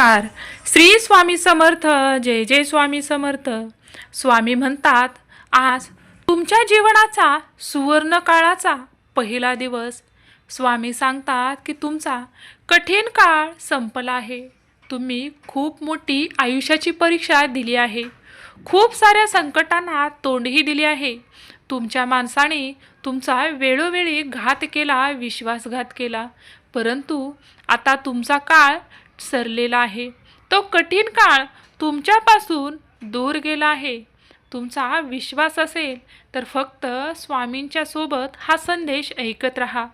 नमस्कार. श्री स्वामी समर्थ जय जय स्वामी समर्थ. स्वामी म्हणतात आज तुमच्या जीवनाचा सुवर्ण काळाचा पहिला दिवस. स्वामी सांगतात की तुमचा कठीण काळ संपला आहे. तुम्ही खूप मोठी आयुष्याची परीक्षा दिली आहे. खूप साऱ्या संकटांना तोंडही दिली आहे. तुमच्या माणसाने तुमचा वेळोवेळी घात केला विश्वासघात केला. परंतु आता तुमचा काळ सरलेला आहे. तो कठीण काळ तुमच्यापासून दूर गेला आहे. तुमचा विश्वास असेल तर फक्त स्वामींच्या सोबत हा संदेश ऐकत राहा.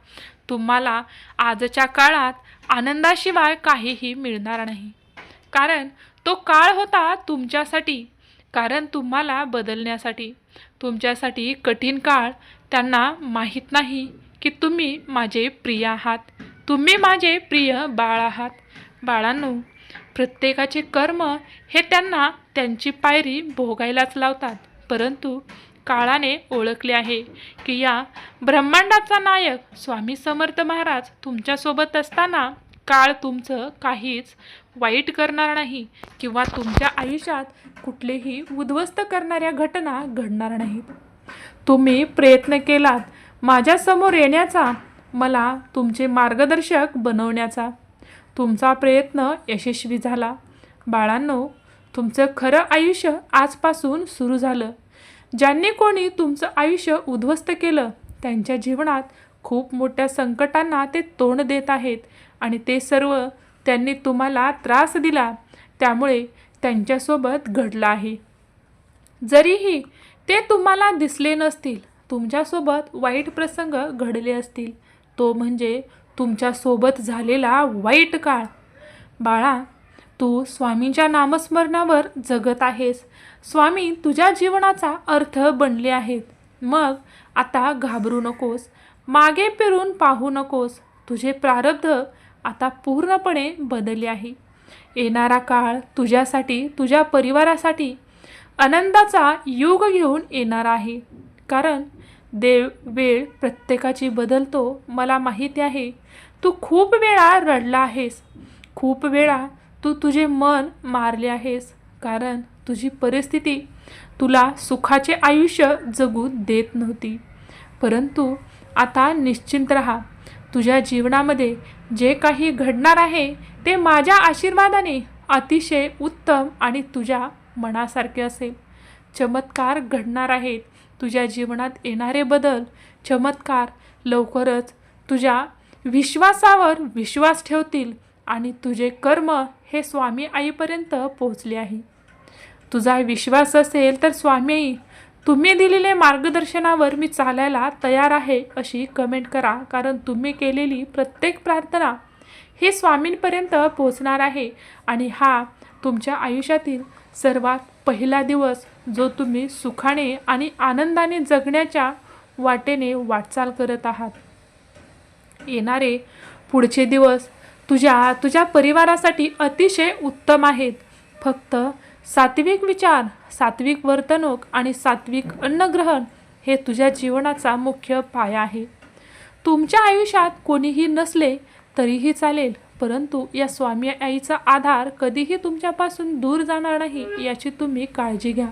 तुम्हाला आजच्या काळात आनंदाशिवाय काहीही मिळणार नाही. कारण तो काळ होता तुमच्यासाठी कारण तुम्हाला बदलण्यासाठी. तुमच्यासाठी कठीण काळ त्यांना माहीत नाही की तुम्ही माझे प्रिय आहात. तुम्ही माझे प्रिय बाळ आहात. बाळांनो प्रत्येकाचे कर्म हे त्यांना त्यांची पायरी भोगायलाच लावतात. परंतु काळाने ओळखले आहे की या ब्रह्मांडाचा नायक स्वामी समर्थ महाराज तुमच्यासोबत असताना काळ तुमचं काहीच वाईट करणार नाही किंवा तुमच्या आयुष्यात कुठलेही उद्ध्वस्त करणाऱ्या घटना घडणार नाहीत. तुम्ही प्रयत्न केलात माझ्यासमोर येण्याचा मला तुमचे मार्गदर्शक बनवण्याचा. तुमचा प्रयत्न यशस्वी झाला. बाळांनो तुमचं खरं आयुष्य आजपासून सुरू झालं. ज्यांनी कोणी तुमचं आयुष्य उद्ध्वस्त केलं त्यांच्या जीवनात खूप मोठ्या संकटांना ते तोंड देत आहेत आणि ते सर्व त्यांनी तुम्हाला त्रास दिला त्यामुळे त्यांच्यासोबत घडलं आहे. जरीही ते तुम्हाला दिसले नसतील तुमच्यासोबत वाईट प्रसंग घडले असतील तो म्हणजे तुमच्यासोबत झालेला वाईट काळ. बाळा तू स्वामींच्या नामस्मरणावर जगत आहेस. स्वामी तुझ्या जीवनाचा अर्थ बनले आहेत. मग आता घाबरू नकोस. मागे फिरून पाहू नकोस. तुझे प्रारब्ध आता पूर्णपणे बदलले आहे. येणारा काळ तुझ्यासाठी तुझ्या परिवारासाठी आनंदाचा योग घेऊन येणार आहे. कारण देव वेळ प्रत्येकाची बदलतो. मला माहिती आहे तू खूप वेळा रडला आहेस. खूप वेळा तू तुझे मन मारले आहेस कारण तुझी परिस्थिती तुला सुखाचे आयुष्य जगू देत नव्हती. परंतु आता निश्चिंत राहा. तुझ्या जीवनामध्ये जे काही घडणार आहे ते माझ्या आशीर्वादाने अतिशय उत्तम आणि तुझ्या मनासारखे असेल. चमत्कार घडणार आहेत. तुझ्या जीवनात येणारे बदल चमत्कार लवकरच तुझ्या विश्वासावर विश्वास ठेवतील आणि तुझे कर्म हे स्वामी आईपर्यंत पोहोचले आहे. तुझा विश्वास असेल तर स्वामी आई तुम्ही दिलेले मार्गदर्शनावर मी चालायला तयार आहे अशी कमेंट करा कारण तुम्ही केलेली प्रत्येक प्रार्थना ही स्वामींपर्यंत पोहोचणार आहे आणि हा तुमच्या आयुष्यातील सर्वात पहिला दिवस जो तुम्ही सुखाने आणि आनंदाने जगण्याच्या वाटेने वाटचाल करत आहात. येणारे पुढचे दिवस तुझ्या तुझ्या परिवारासाठी अतिशय उत्तम आहेत. फक्त सात्विक विचार सात्विक वर्तणूक आणि सात्विक अन्नग्रहण हे तुझ्या जीवनाचा मुख्य पाया आहे. तुमच्या आयुष्यात कोणीही नसले तरीही चालेल परंतु या स्वामी आईचा आधार कधीही तुमच्यापासून दूर जाणार नाही याची तुम्ही काळजी घ्या.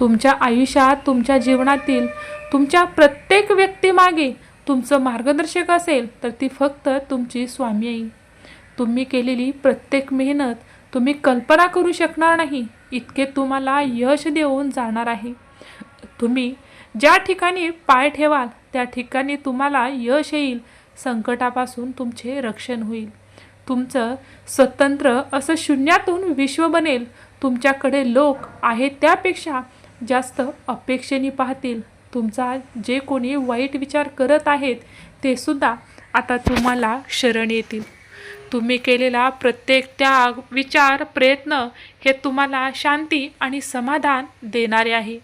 तुमच्या आयुष्यात तुमच्या जीवनातील तुमच्या प्रत्येक व्यक्तीमागे तुमचं मार्गदर्शक असेल तर ती फक्त तुमची स्वामी आई. तुम्ही केलेली प्रत्येक मेहनत तुम्ही कल्पना करू शकणार नाही इतके तुम्हाला यश देऊन जाणार आहे. तुम्ही ज्या ठिकाणी पाय ठेवाल त्या ठिकाणी तुम्हाला यश येईल संकटापासून तुमचे रक्षण होईल. तुमचं स्वतंत्र असं शून्यातून विश्व बनेल तुमच्याकडे लोक आहेत त्यापेक्षा जास्त अपेक्षेने पाहतील. तुमचा जे कोणी वाईट विचार करत आहेत ते सुद्धा आता तुम्हाला शरण येतील. तुम्ही केलेला प्रत्येक त्याग विचार प्रयत्न हे तुम्हाला शांती आणि समाधान देणारे आहे.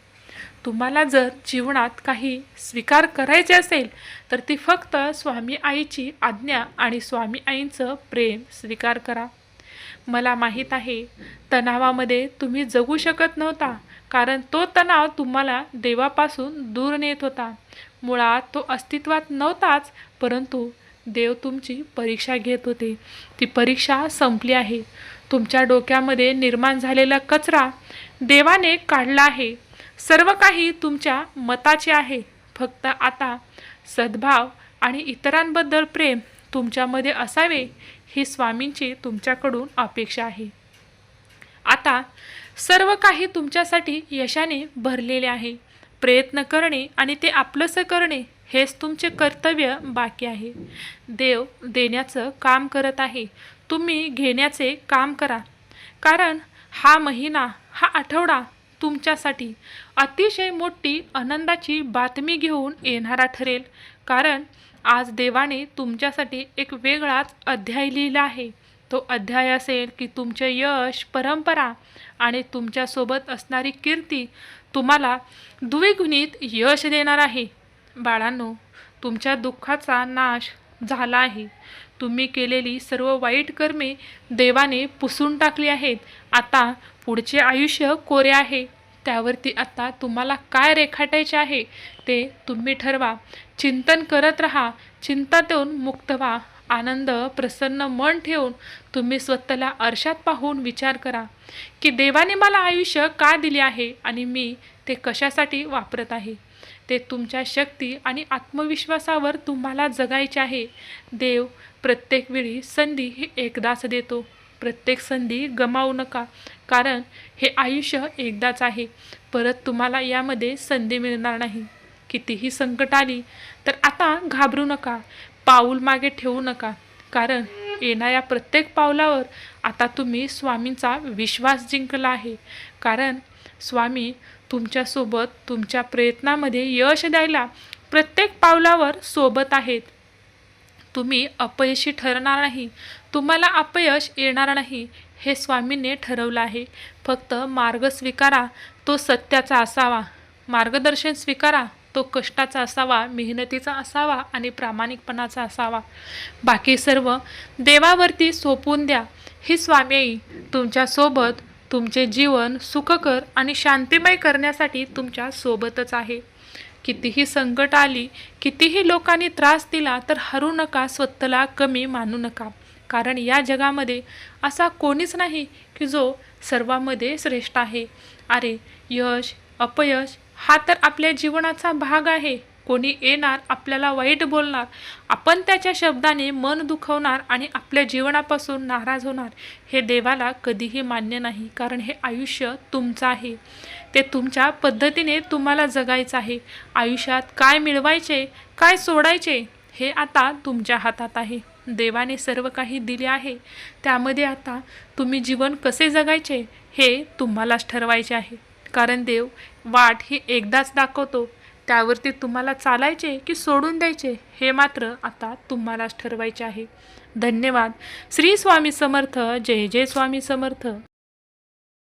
तुम्हाला जर जीवनात काही स्वीकार करायचे असेल तर ती फक्त स्वामी आईची आज्ञा आणि स्वामी आईंचं प्रेम स्वीकार करा. मला माहीत आहे तणावामध्ये तुम्ही जगू शकत नव्हता कारण तो तणाव तुम्हाला देवापासून दूर नेत होता. मुळात तो अस्तित्वात नव्हताच परंतु देव तुमची परीक्षा घेत होते. ती परीक्षा संपली आहे. तुमच्या डोक्यामध्ये निर्माण झालेला कचरा देवाने काढला आहे. सर्व काही तुमच्या मताचे आहे. फक्त आता सद्भाव आणि इतरांबद्दल प्रेम तुमच्यामध्ये असावे ही स्वामींची तुमच्याकडून अपेक्षा आहे. आता सर्व काही तुमच्यासाठी यशाने भरलेले आहे. प्रयत्न करणे आणि ते आपलंसं करणे हेच तुमचे कर्तव्य बाकी आहे. देव देण्याचं काम करत आहे. तुम्ही घेण्याचे काम करा. कारण हा महिना हा आठवडा तुमच्यासाठी अतिशय मोठी आनंदाची बातमी घेऊन येणारा ठरेल. कारण आज देवाने तुमच्यासाठी एक वेगळाच अध्याय लिहिला आहे. तो अध्याय असेल की तुमचे यश परंपरा आणि तुमच्यासोबत असणारी कीर्ती तुम्हाला द्विगुणित यश देणार आहे. बाळांनो तुमच्या दुःखाचा नाश झाला आहे. तुम्ही केलेली सर्व वाईट कर्मे देवाने पुसून टाकली आहेत. आता पुढचे आयुष्य कोरे आहे. त्यावरती आता तुम्हाला काय रेखाटायचे आहे ते तुम्ही ठरवा. चिंतन करत राहा. चिंतातून मुक्त व्हा. आनंद प्रसन्न मन ठेवून तुम्ही स्वतःला आरशात पाहून विचार करा की देवाने मला आयुष्य का दिले आहे आणि मी ते कशासाठी वापरत आहे? ते तुमच्या शक्ती आणि आत्मविश्वासावर तुम्हाला जगायचे आहे. देव प्रत्येक वेळी संधी ही एकदाच देतो. प्रत्येक संधी गमावू नका कारण हे आयुष्य एकदाच आहे. परत तुम्हाला यामध्ये संधी मिळणार नाही. कितीही संकट आली तर आता घाबरू नका. पाऊल मागे ठेवू नका. कारण येणाऱ्या प्रत्येक पावलावर आता तुम्ही स्वामींचा विश्वास जिंकला आहे. कारण स्वामी तुमच्यासोबत तुमच्या प्रयत्नामध्ये यश द्यायला प्रत्येक पावलावर सोबत आहेत. तुम्ही अपयशी ठरणार नाही. तुम्हाला अपयश येणार नाही हे स्वामीने ठरवलं आहे. फक्त मार्ग स्वीकारा तो सत्याचा असावा. मार्गदर्शन स्वीकारा तो कष्टाचा असावा मेहनतीचा असावा आणि प्रामाणिकपणाचा असावा. बाकी सर्व देवावरती सोपून द्या. ही स्वामी तुमच्यासोबत तुमचे जीवन सुखकर आणि शांतिमय करण्यासाठी तुमच्या सोबतच आहे. कितीही संकट आली कितीही लोकांनी त्रास दिला तर हरू नका स्वतःला कमी मानू नका. कारण या जगामध्ये असा कोणीच नाही की जो सर्वामध्ये श्रेष्ठ आहे. अरे यश अपयश हा तर आपल्या जीवनाचा भाग आहे. कोणी येणार आपल्याला वाईट बोलणार आपण त्याच्या शब्दाने मन दुखवणार आणि आपल्या जीवनापासून नाराज होणार हे देवाला कधीही मान्य नाही कारण हे आयुष्य तुमचं आहे. ते तुमच्या पद्धतीने तुम्हाला जगायचं आहे. आयुष्यात काय मिळवायचे काय सोडायचे हे आता तुमच्या हातात आहे. देवाने सर्व काही दिले आहे. त्यामध्ये आता तुम्ही जीवन कसे जगायचे हे तुम्हालाच ठरवायचे आहे. कारण देव वाट ही एकदाच दाखवतो. त्यावरती तुम्हाला चालायचे की सोडून द्यायचे हे मात्र आता तुम्हालाच ठरवायचे आहे. धन्यवाद. श्री स्वामी समर्थ. जय जय स्वामी समर्थ.